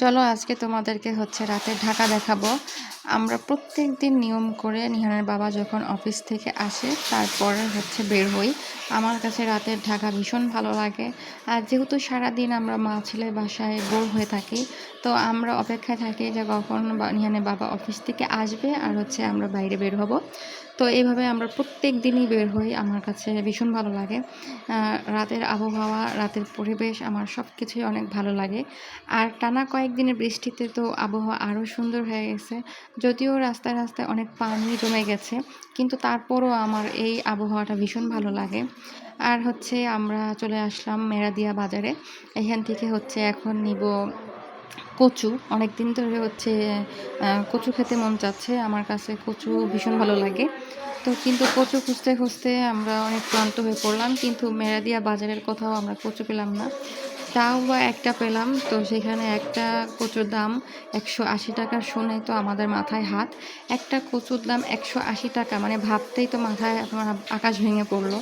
চলো আজকে তোমাদেরকে হচ্ছে রাতের ঢাকা দেখাবো। আমরা প্রত্যেক দিন নিয়ম করে নিহানের বাবা যখন অফিস থেকে আসে, তারপরে হচ্ছে বের হই। আমার কাছে রাতের ঢাকা ভীষণ ভালো লাগে। আর যেহেতু সারাদিন আমরা মা ছেলে বাসায় বোর হয়ে থাকি, তো আমরা অপেক্ষায় থাকি যে কখন নিহানের বাবা অফিস থেকে আসবে আর হচ্ছে আমরা বাইরে বের হব। তো এইভাবে আমরা প্রত্যেক দিনই বের হই, আমার কাছে ভীষণ ভালো লাগে। রাতের আবহাওয়া, রাতের পরিবেশ আমার সব কিছুই অনেক ভালো লাগে। আর টানা কয়েকদিনের বৃষ্টিতে তো আবহাওয়া আরও সুন্দর হয়ে গেছে। যদিও রাস্তায় রাস্তায় অনেক পানি জমে গেছে, কিন্তু তারপরও আমার এই আবহাওয়াটা ভীষণ ভালো লাগে। আর হচ্ছে আমরা চলে আসলাম মেরাদিয়া বাজারে। এখান থেকে হচ্ছে এখন নিব কচু। অনেক দিন ধরে হচ্ছে কচু খেতে মন চাচ্ছে। আমার কাছে কচু ভীষণ ভালো লাগে। তো কিন্তু কচু খুঁজতে খুঁজতে আমরা অনেক ক্লান্ত হয়ে পড়লাম, কিন্তু মেরাদিয়া বাজারের কোথাও আমরা কচু পেলাম না। তাও বা একটা পেলাম। তো সেখানে একটা কচুর দাম একশো আশি টাকা শুনে তো আমাদের মাথায় হাত। একটা কচুর দাম একশো আশি টাকা মানে ভাবতেই তো মাথায় আমার আকাশ ভেঙে পড়ল।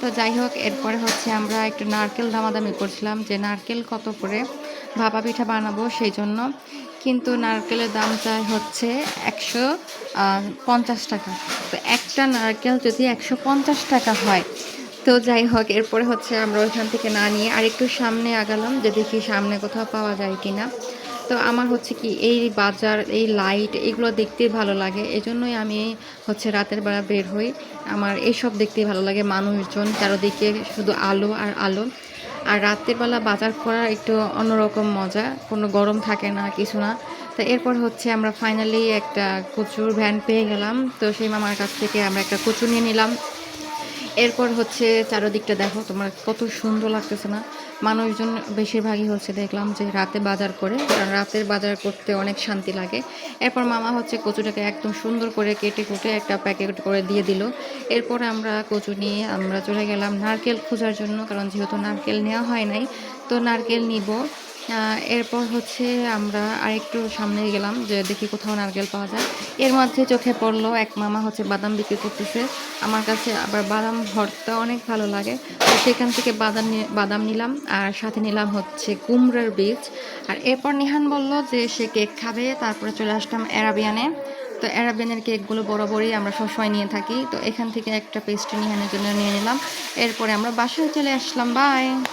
তো যাই হোক, এরপরে হচ্ছে আমরা একটু নারকেল দামাদামি করছিলাম যে নারকেল কত করে ভাপা পিঠা বানাবো সেই জন্য কিন্তু নারকেলের দাম চাই হচ্ছে একশো পঞ্চাশ টাকা। তো একটা নারকেল যদি একশো পঞ্চাশ টাকা হয় তো যাই হোক, এরপরে হচ্ছে আমরা ওইখান থেকে না নিয়ে আর একটু সামনে আগালাম যে দেখি সামনে কোথাও পাওয়া যায় কি না তো আমার হচ্ছে কি, এই বাজার, এই লাইট এগুলো দেখতে ভালো লাগে। এজন্যই আমি হচ্ছে রাতের বেলা বের হই। আমার এইসব দেখতেই ভালো লাগে, মানুষজন, চারোদিকে শুধু আলো আর আলো। আর রাতের বেলা বাজার করার একটু অন্যরকম মজা, কোনো গরম থাকে না, কিছু না। তো এরপর হচ্ছে আমরা ফাইনালি একটা কচুর ভ্যান পেয়ে গেলাম। তো সেই মামার কাছ থেকে আমরা একটা কচু নিয়ে নিলাম। এরপর হচ্ছে চারোদিকটা দেখো, তোমার কত সুন্দর লাগতেছে না? মানুষজন বেশিরভাগই হচ্ছে দেখলাম যে রাতে বাজার করে, কারণ রাতের বাজার করতে অনেক শান্তি লাগে। এরপর মামা হচ্ছে কচুটাকে একদম সুন্দর করে কেটে কুটে একটা প্যাকেট করে দিয়ে দিল। এরপর আমরা কচু নিয়ে আমরা চলে গেলাম নারকেল খোঁজার জন্য, কারণ যেহেতু নারকেল নেওয়া হয় নাই, তো নারকেল নিব। এরপর হচ্ছে আমরা আরেকটু সামনে গেলাম যে দেখি কোথাও নারকেল পাওয়া যায়। এর মধ্যে চোখে পড়ল, এক মামা হচ্ছে বাদাম বিক্রি করতেছে। আমার কাছে আবার বাদাম ভর্তা অনেক ভালো লাগে। তো সেখান থেকে বাদাম বাদাম নিলাম আর সাথে নিলাম হচ্ছে কুমড়ার বীজ। আর এরপর নিহান বলল যে সে কেক খাবে, তারপরে চলে আসলাম অ্যারাবিয়ানে। তো অ্যারাবিয়ানের কেকগুলো বরাবরই আমরা সবসময় নিয়ে থাকি। তো এখান থেকে একটা পেস্ট্রি নিহানের জন্য নিয়ে নিলাম। এরপরে আমরা বাসায় চলে আসলাম, বাই!